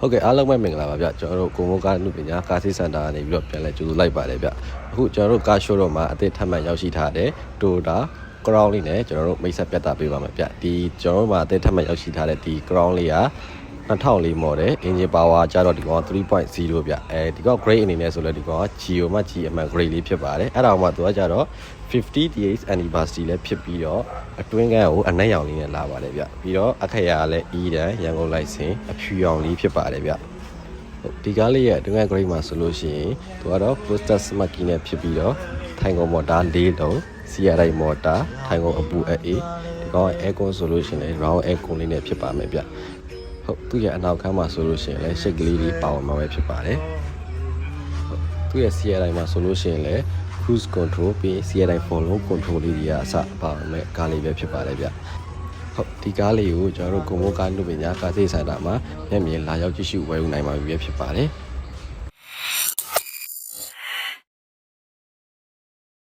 ဟုတ်ကဲ့အားလုံးပဲမင်္ဂလာပါဗျကျွန်တော်တို့ကိုမိုးကားနုပညာကားစိစင်တာကနေပြီးတော့ပြန်လဲကြိုဆိုလိုက်ပါတယ်ဗျအခုကျွန်တော်တို့ကားရှိုးတော့မှာအသစ်ထပ်မံရောက်ရှိထားတဲ့ Toyota Crown လေးနဲ့ကျွန်တော်တို့မိတ်ဆက်ပြတ်တာပေးပါမယ်ဗျဒီကျွန်တော်တို့မှာအသစ်ထပ်မံရောက်ရှိထားတဲ့ဒီ Crown လေးက 2004 model engine power ကြတော့ဒီကောင်က3.0ဗျအဲဒီကောင် grade အနေနဲ့ဆိုလဲဒီကောင်က Geo မှ G အမှန် grade လေးဖြစ်ပါတယ်အဲ့ဒါမှသူကကြတော့50 days anniversary လည်းဖြစ်ပြီးတော့အတွင်းကန်းကိုအနက်ရောင်လေးနဲ့လာပါတယ်ဗျပြီးတော့အခရာလည်း E တန်ရန်ကုန်လိုက်စင်အဖြူရောင်လေးဖြစ်ပါတယ်ဗျဟုတ်ဒီကားလေးရဲ့အတွင်းက grade မှာဆိုလို့ရှိရင်သူကတော့ Proster Smart Key နဲ့ဖြစ်ပြီးတော့ထိုင်ကုန်မော်တာ၄လုံး CRI မော်တာထိုင်ကုန်အပူအေးဒီကောင် aircon ဆိုလို့ရှိရင်လည်း round aircon လေးနဲ့ဖြစ်ပါမယ်ဗျ ဟုတ်သူ့ရဲ့အနောက်ခန်းမှာဆိုလို့ရှိရင်လည်း shake ကလေးလေးပါဝင်မှာပဲဖြစ်ပါတယ်ဟုတ်သူ့ရဲ့ CRI မှာဆိုလို့ရှိရင်လည်း cruise control ပြီး CRI follow control လေးတွေကအစပါမယ်ကားလေးပဲဖြစ်ပါတယ်ဗျဟုတ်ဒီကားလေးကိုကျွန်တော်တို့ကိုမိုးကားနုပညာကားစိတ်စင်တာမှာမျက်မြင်လာရောက်ကြည့်ရှုဝယ်ယူနိုင်ပါပြီဖြစ်ပါတယ်။